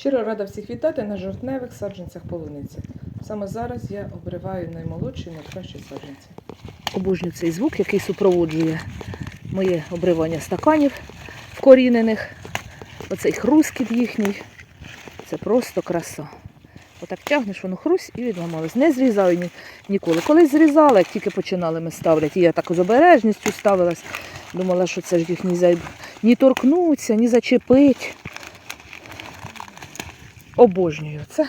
Щиро рада всіх вітати на жовтневих саджанцях полуниці. Саме зараз я обриваю наймолодші і найкращі саджанці. Обожнюю цей звук, який супроводжує моє обривання стаканів вкорінених. Оцей хрускіт їхній. Це просто краса. Отак тягнеш, воно хрусь і відламалось. Не зрізаю ні, ніколи. Колись зрізала, як тільки починали ми ставляти. І я так з обережністю ставилась. Думала, що це ж їх ні, ні торкнуться, ні зачепить. Обожнюю це.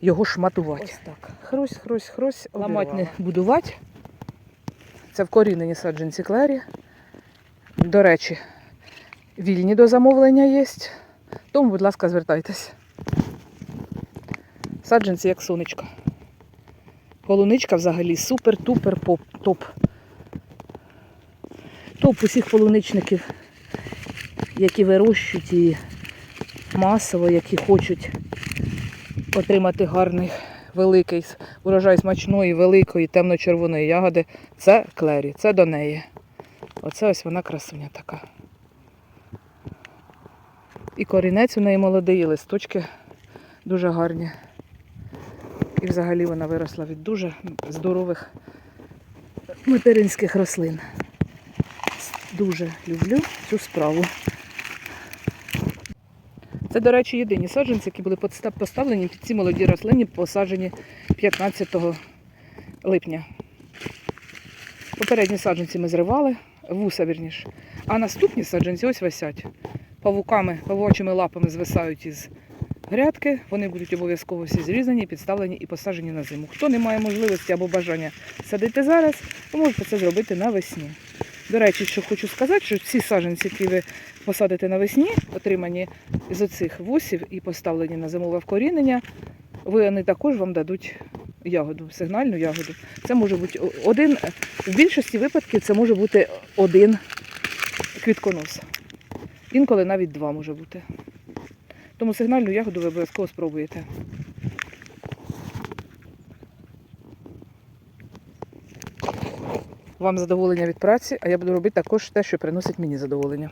Його шматувати. Ось так. Хрусь, хрусь, хрусь. Ламати не будувати. Це вкорінені саджанці клері. До речі, вільні до замовлення є. Тому, будь ласка, звертайтесь. Саджанці як сонечко. Полуничка взагалі супер-тупер поп- топ. Топ усіх полуничників, які вирощують і масово, які хочуть Отримати гарний великий урожай смачної, великої, темно-червоної ягоди. Це клері, це до неї. Оце ось вона красуня така. І корінець у неї молодий, і листочки дуже гарні. І взагалі вона виросла від дуже здорових материнських рослин. Дуже люблю цю справу. Це, до речі, єдині саджанці, які були поставлені під ці молоді рослини, посаджені 15 липня. Попередні саджанці ми зривали, вуса вірніше. А наступні саджанці ось висять. Павуками, павучими лапами звисають із грядки. Вони будуть обов'язково всі зрізані, підставлені і посаджені на зиму. Хто не має можливості або бажання садити зараз, ви можете це зробити навесні. До речі, що хочу сказати, що ці саджанці, які ви посадите навесні, отримані з оцих вусів і поставлені на зимове вкорінення, вони також вам дадуть ягоду, сигнальну ягоду. Це може бути один, в більшості випадків це може бути один квітконос. Інколи навіть два може бути. Тому сигнальну ягоду ви обов'язково спробуєте. Вам задоволення від праці, а я буду робити також те, що приносить мені задоволення.